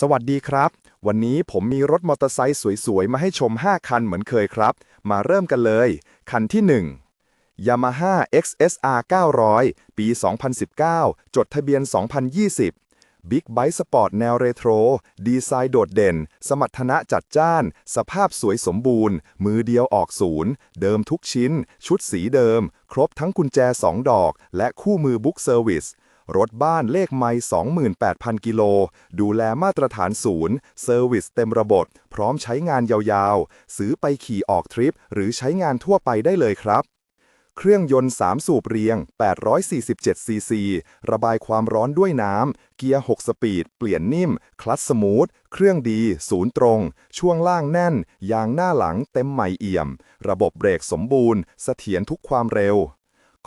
สวัสดีครับ วันนี้ผมมีรถมอเตอร์ไซค์สวยๆ มาให้ชม 5 คันเหมือนเคยครับ มาเริ่มกันเลย คันที่ 1 Yamaha XSR 900 ปี 2019 จดทะเบียน 2020 Big Bike Sport แนวเรโทร ดีไซน์โดดเด่น สมรรถนะจัดจ้าน สภาพสวยสมบูรณ์ มือเดียวออกศูนย์ เดิมทุกชิ้น ชุดสีเดิม ครบทั้งกุญแจ 2 ดอก และคู่มือบุ๊กเซอร์วิส รถบ้านเลขไมล์28,000 กิโล ดูแลมาตรฐานศูนย์ เซอร์วิสเต็มระบบ พร้อมใช้งานยาวๆ ซื้อไปขี่ออกทริป หรือใช้งานทั่วไปได้เลยครับเครื่องยนต์ 3 สูบเรียง 847 ซีซี ระบายความร้อนด้วยน้ำ เกียร์ 6 สปีด เปลี่ยนนิ่ม คลัตช์สมูท เครื่องดี ศูนย์ตรง ช่วงล่างแน่น ยางหน้าหลังเต็มใหม่เอี่ยม ระบบเบรกสมบูรณ์ เสถียรทุกความเร็ว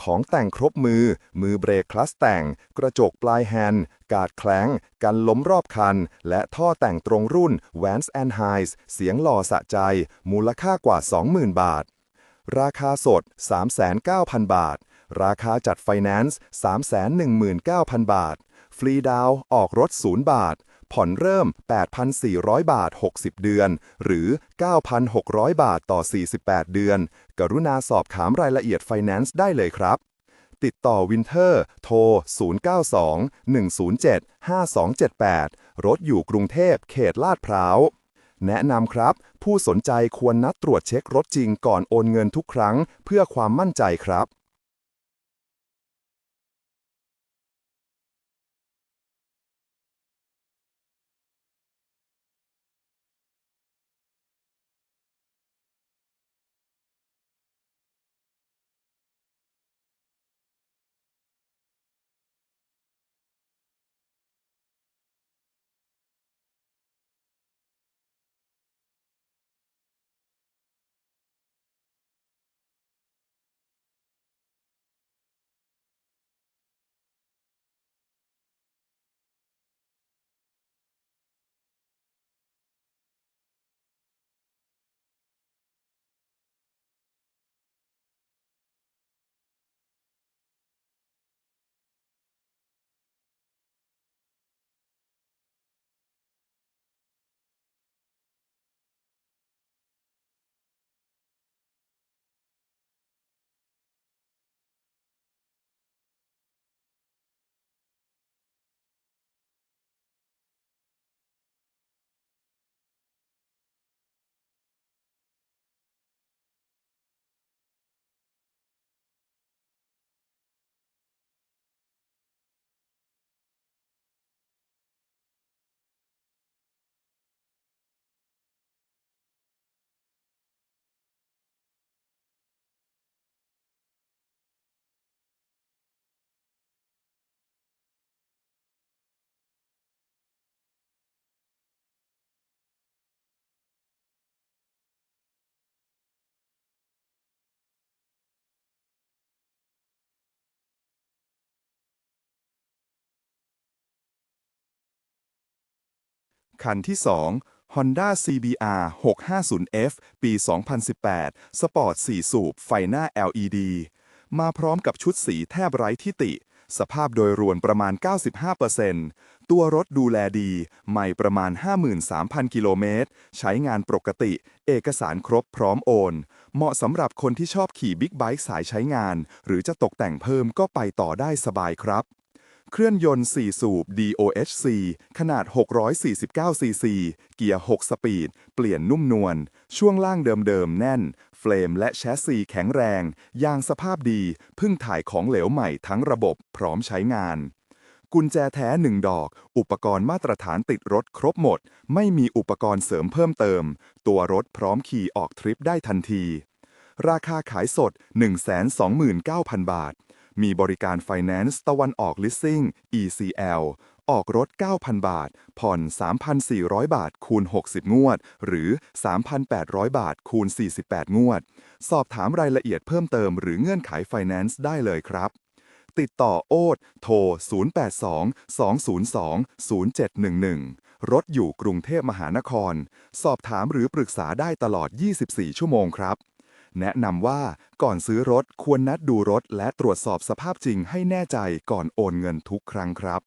ของแต่งครบมือ มือเบรกคลัสแต่ง กระจกปลายแฮนด์ กาดแคลงกันล้มรอบคัน และท่อแต่งตรงรุ่น Vance and Hines เสียงหล่อสะใจ มูลค่ากว่า 20,000 บาท ราคาสด 3,900 บาท ราคาจัดไฟแนนซ์ 319,000 บาท ฟรีดาวออกรถ 0 บาท ผ่อนเริ่ม 8,400 บาท 60 เดือน หรือ 9,600 บาทต่อ 48 เดือน กรุณาสอบถามรายละเอียดไฟแนนซ์ได้เลยครับ ติดต่อวินเทอร์ โทร 092-107-5278 รถอยู่กรุงเทพเขตลาดพร้าว แนะนำครับ ผู้สนใจควรนัดตรวจเช็ครถจริงก่อนโอนเงินทุกครั้ง เพื่อความมั่นใจครับ คันที่ 2 Honda CBR 650F ปี 2018 สปอร์ต 4 สูบ ไฟหน้า LED มาพร้อมกับชุดสีแทบไร้ที่ติ สภาพโดยรวมประมาณ 95%ตัวรถดูแลดีใหม่ประมาณ 53,000 กิโลเมตร ใช้งานปกติ เอกสารครบพร้อมโอน เหมาะสำหรับคนที่ชอบขี่บิ๊กไบค์สายใช้งาน หรือจะตกแต่งเพิ่มก็ไปต่อได้สบายครับ เครื่องยนต์ 4 สูบ DOHC ขนาด 649 ซีซี เกียร์ 6 สปีด เปลี่ยนนุ่มนวล ช่วงล่างเดิมๆ แน่น เฟรมและแชสซีแข็งแรง ยางสภาพดีพิ่งถ่ายของเหลวใหม่ทั้งระบบพร้อมใช้งาน กุญแจแท้1ดอก อุปกรณ์มาตรฐานติดรถครบหมด ไม่มีอุปกรณ์เสริมเพิ่มเติม ตัวรถพร้อมขี่ออกทริปได้ทันที ราคาขายสด 129,000 บาท มีบริการไฟแนนซ์ตะวันออกลิสซิ่ง ECL ออกรถ 9,000 บาท ผ่อน 3,400 บาท คูณ 60 งวด หรือ 3,800 บาท คูณ 48 งวด สอบถามรายละเอียดเพิ่มเติมหรือเงื่อนไขไฟแนนซ์ได้เลยครับ ติดต่อโอ๊ตโทร 082 202 0711 รถอยู่กรุงเทพมหานคร สอบถามหรือปรึกษาได้ตลอด 24 ชั่วโมงครับ แนะนำว่าก่อนซื้อรถควรนัดดูรถและตรวจสอบสภาพจริงให้แน่ใจก่อนโอนเงินทุกครั้งครับ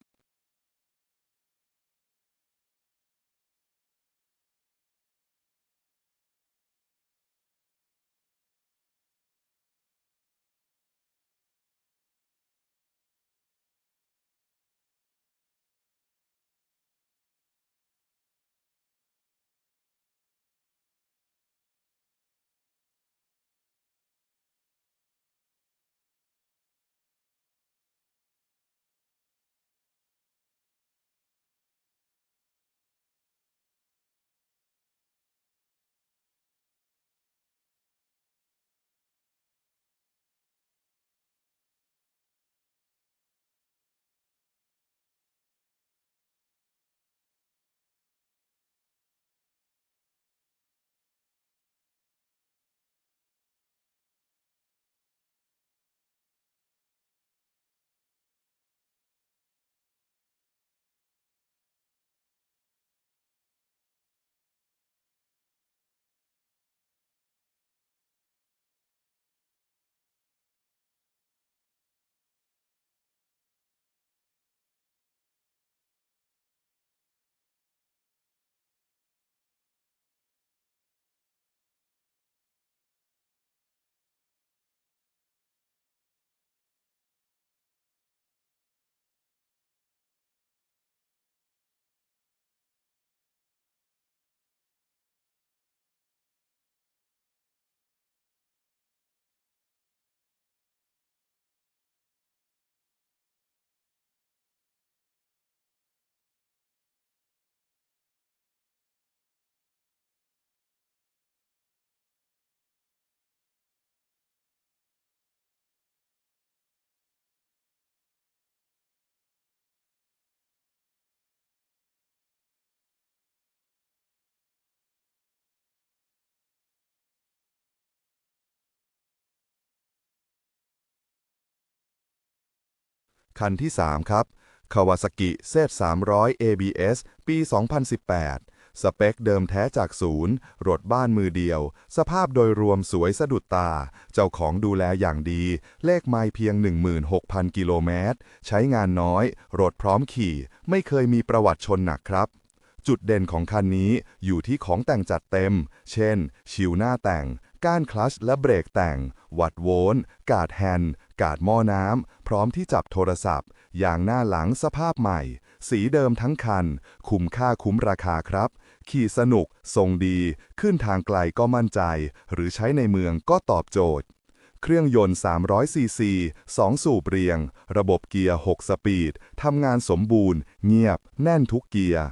คันที่ 3 ครับ Kawasaki Z300 ABS ปี 2018 สเปคเดิมแท้จากศูนย์ รถบ้านมือเดียว สภาพโดยรวมสวยสะดุดตา เจ้าของดูแลอย่างดี เลขไมล์เพียง 16,000 กิโลเมตร ใช้งานน้อย รถพร้อมขี่ ไม่เคยมีประวัติชนหนักครับจุดเด่นของคันนี้อยู่ที่ของแต่งจัดเต็ม เช่น ชิวหน้าแต่ง ก้านคลัชและเบรกแต่ง วัดโวลต์กาดแฮนด์กาดหม้อน้ำ พร้อมที่จับโทรศัพท์ อย่างหน้าหลังสภาพใหม่ สีเดิมทั้งคัน คุ้มค่าคุ้มราคาครับ ขี่สนุก ทรงดี ขึ้นทางไกลก็มั่นใจ หรือใช้ในเมืองก็ตอบโจทย์ เครื่องยนต์ 300 ซีซี 2 สูบเรียง ระบบเกียร์ 6 สปีด ทำงานสมบูรณ์ เงียบ แน่นทุกเกียร์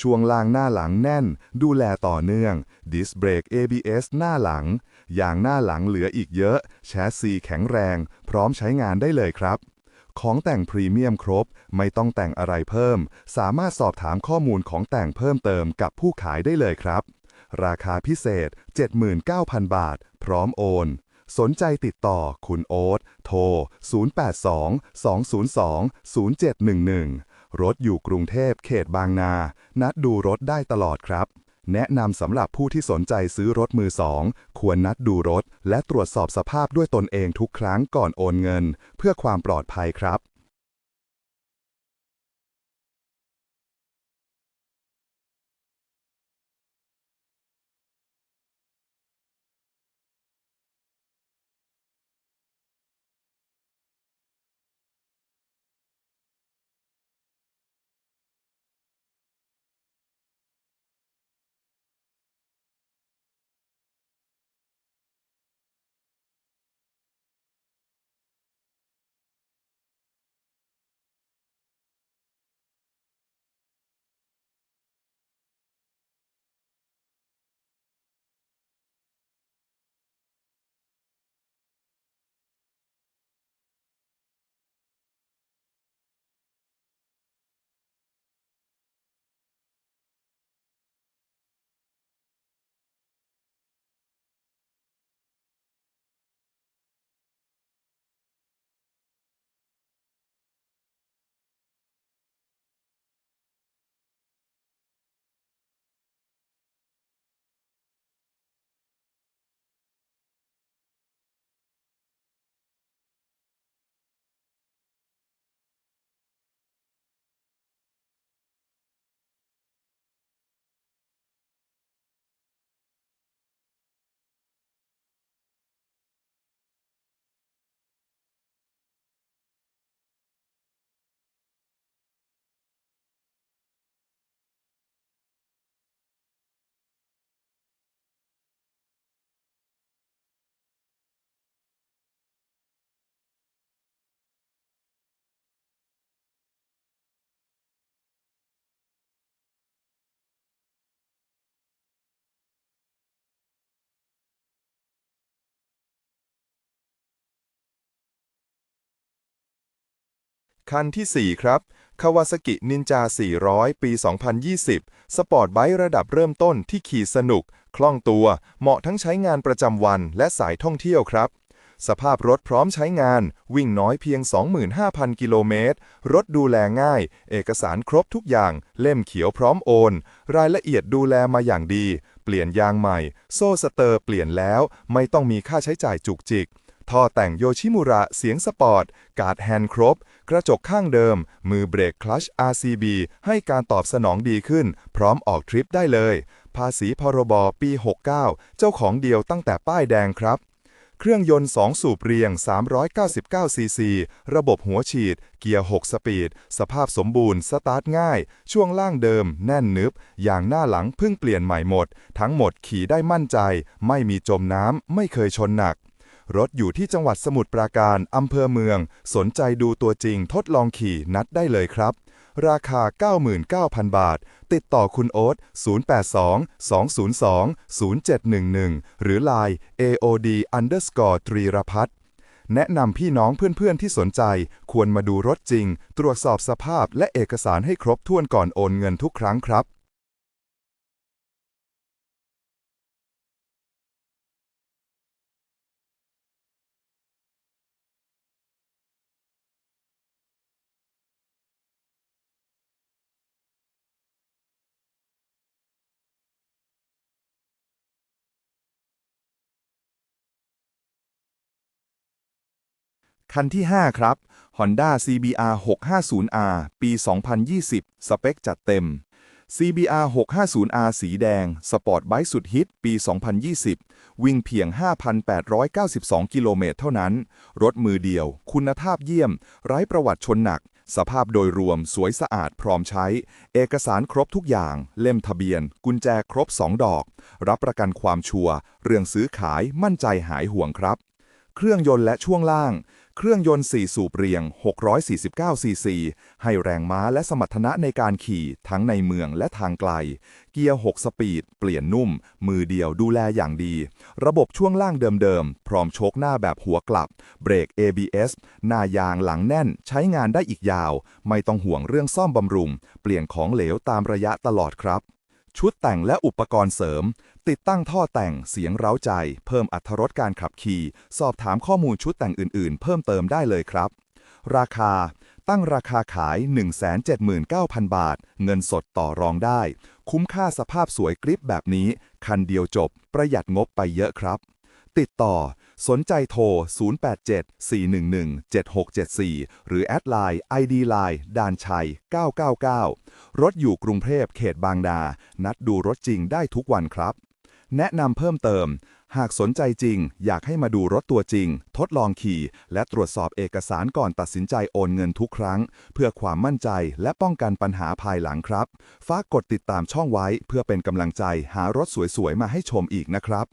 ช่วงล่างหน้าหลังแน่น ดูแลต่อเนื่อง ดิสเบรก ABS หน้าหลังอย่างหน้าหลังเหลืออีกเยอะ แชสซีแข็งแรง พร้อมใช้งานได้เลยครับ ของแต่งพรีเมียมครบ ไม่ต้องแต่งอะไรเพิ่ม สามารถสอบถามข้อมูลของแต่งเพิ่มเติมกับผู้ขายได้เลยครับ ราคาพิเศษ 79,000 บาท พร้อมโอนสนใจติดต่อคุณโอ๊ตโทร 082-202-0711 รถอยู่กรุงเทพเขตบางนา นัดดูรถได้ตลอดครับ แนะนำสำหรับผู้ที่สนใจซื้อรถมือสอง ควรนัดดูรถ และตรวจสอบสภาพด้วยตนเองทุกครั้งก่อนโอนเงิน เพื่อความปลอดภัยครับ คันที่ 4 ครับ Kawasaki Ninja 400 ปี 2020 สปอร์ตไบค์ระดับเริ่มต้นที่ขี่สนุก คล่องตัว เหมาะทั้งใช้งานประจำวันและสายท่องเที่ยวครับ สภาพรถพร้อมใช้งาน วิ่งน้อยเพียง 25,000 กิโลเมตร รถดูแลง่าย เอกสารครบทุกอย่าง เล่มเขียวพร้อมโอน รายละเอียดดูแลมาอย่างดี เปลี่ยนยางใหม่ โซ่สเตอร์เปลี่ยนแล้ว ไม่ต้องมีค่าใช้จ่ายจุกจิก ท่อแต่งโยชิมุระเสียงสปอร์ต การ์ดแฮนด์ครบ กระจกข้างเดิม มือเบรกคลัช RCB ให้การตอบสนองดีขึ้น พร้อมออกทริปได้เลย ภาษีพรบปี 69 เจ้าของเดียวตั้งแต่ป้ายแดงครับเครื่องยนต์ 2 สูบเรียง 399 ซีซี ระบบหัวฉีด เกียร์ 6 สปีด สภาพสมบูรณ์ สตาร์ทง่าย ช่วงล่างเดิม แน่นนึบ อย่างหน้าหลังเพิ่งเปลี่ยนใหม่หมด ทั้งหมดขี่ได้มั่นใจ ไม่มีจมน้ำ ไม่เคยชนหนัก รถอยู่ที่จังหวัดสมุทรปราการ อำเภอเมือง สนใจดูตัวจริงทดลองขี่นัดได้เลยครับ ราคา 99,000 บาท ติดต่อคุณโอ๊ต082 202 0711 หรือ Line AOD underscore ตรีรพัฒน์แนะนำพี่น้องเพื่อนๆที่สนใจ ควรมาดูรถจริง ตรวจสอบสภาพและเอกสารให้ครบถ้วนก่อนโอนเงินทุกครั้งครับ คันที่ 5 ครับ Honda CBR 650R ปี 2020 สเปคจัดเต็ม CBR 650R สีแดง สปอร์ตไบค์สุดฮิต ปี 2020 วิ่งเพียง 5,892 กิโลเมตรเท่านั้น รถมือเดียว คุณภาพเยี่ยม ไร้ประวัติชนหนัก สภาพโดยรวมสวยสะอาดพร้อมใช้ เอกสารครบทุกอย่าง เล่มทะเบียน กุญแจครบ 2 ดอก รับประกันความชัวร์ เรื่องซื้อขายมั่นใจหายห่วงครับ เครื่องยนต์และช่วงล่าง เครื่องยนต์ 4 สูบเรียง 649 ซีซี ให้แรงม้าและสมรรถนะในการขี่ทั้งในเมืองและทางไกล เกียร์ 6 สปีด เปลี่ยนนุ่ม มือเดียวดูแลอย่างดี ระบบช่วงล่างเดิมๆ พร้อมโชคหน้าแบบหัวกลับ เบรก ABS หน้ายางหลังแน่น ใช้งานได้อีกยาว ไม่ต้องห่วงเรื่องซ่อมบำรุง เปลี่ยนของเหลวตามระยะตลอดครับ ชุดแต่งและอุปกรณ์เสริม ติดตั้งท่อแต่งเสียงเร้าใจ เพิ่มอัตรถรสการขับขี่ สอบถามข้อมูลชุดแต่งอื่นๆ เพิ่มเติมได้เลยครับ ราคา ตั้งราคาขาย 179,000 บาท เงินสดต่อรองได้ คุ้มค่าสภาพสวยกริปแบบนี้ คันเดียวจบ ประหยัดงบไปเยอะครับ ติดต่อ สนใจโทร 087-411-7674 หรือแอดไลน์ ID Line ดานชัย 999 รถอยู่กรุงเทพเขตบางนา นัดดูรถจริงได้ทุกวันครับ แนะนำเพิ่มเติม หากสนใจจริง อยากให้มาดูรถตัวจริง ทดลองขี่ และตรวจสอบเอกสารก่อนตัดสินใจโอนเงินทุกครั้ง เพื่อความมั่นใจและป้องกันปัญหาภายหลังครับ ฝากกดติดตามช่องไว้ เพื่อเป็นกำลังใจหารถสวยๆมาให้ชมอีกนะครับ